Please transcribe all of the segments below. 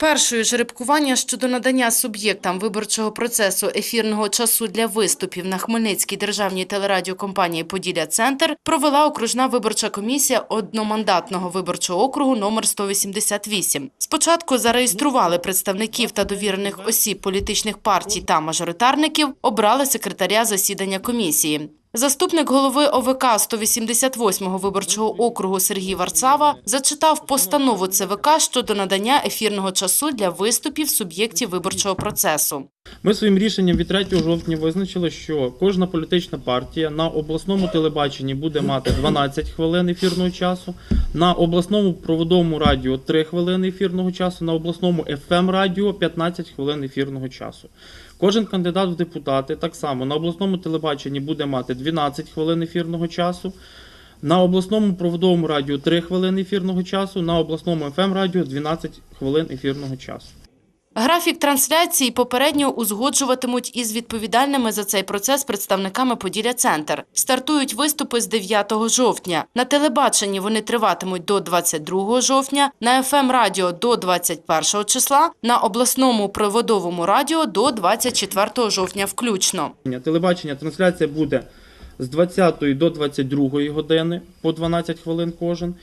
Першою жеребкування щодо надання суб'єктам виборчого процесу ефірного часу для виступів на Хмельницькій державній телерадіокомпанії Поділля Центр провела окружна виборча комісія одномандатного виборчого округу номер 188. Спочатку зареєстрували представників та довірених осіб політичних партій та мажоритарників, обрали секретаря засідання комісії. Заступник голови ОВК 188-го виборчого округу Сергій Варцава зачитав постанову ЦВК щодо надання ефірного часу для виступів суб'єктів виборчого процесу. Ми своїм рішенням від 3 жовтня визначили, що кожна політична партія на обласному телебаченні буде мати 12 хвилин ефірного часу, на обласному проводовому радіо 3 хвилини ефірного часу, на обласному FM радіо 15 хвилин ефірного часу. Кожен кандидат в депутати так само на обласному телебаченні буде мати 12 хвилин ефірного часу. На обласному проводовому радіо 3 хвилини ефірного часу, на обласному FM радіо 12 хвилин ефірного часу. Графік трансляції попередньо узгоджуватимуть із відповідальними за цей процес представниками Поділля Центр. Стартують виступи з 9 жовтня. На телебаченні вони триватимуть до 22 жовтня, на ФМ радіо до 21 числа, на обласному проводовому радіо до 24 жовтня включно. Телебачення трансляція буде з 20 до 22 години по 12 хвилин кожен.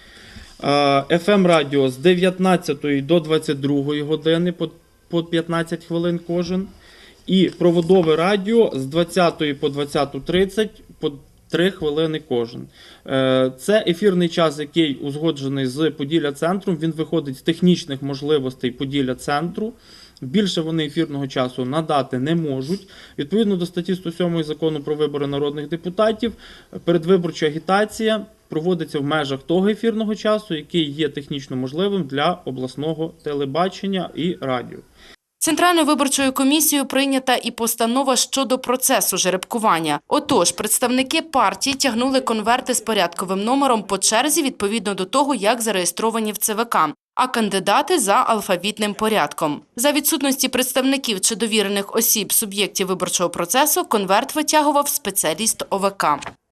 FM радіо з 19 до 22 години по по 15 хвилин кожен. І проводове радіо з 20 по 20.30 по 3 хвилини кожен. Е, Це ефірний час, який узгоджений з Поділля центром. Він виходить з технічних можливостей Поділля центру. Більше вони ефірного часу надати не можуть. Відповідно до статті 107 закону про вибори народних депутатів, передвиборча агітація проводиться в межах того ефірного часу, який є технічно можливим для обласного телебачення і радіо. Центральною виборчою комісією прийнята і постанова щодо процесу жеребкування. Отож, представники партій тягнули конверти з порядковим номером по черзі відповідно до того, як зареєстровані в ЦВК, а кандидати за алфавітним порядком. За відсутності представників чи довірених осіб суб'єктів виборчого процесу конверт витягував спеціаліст ОВК.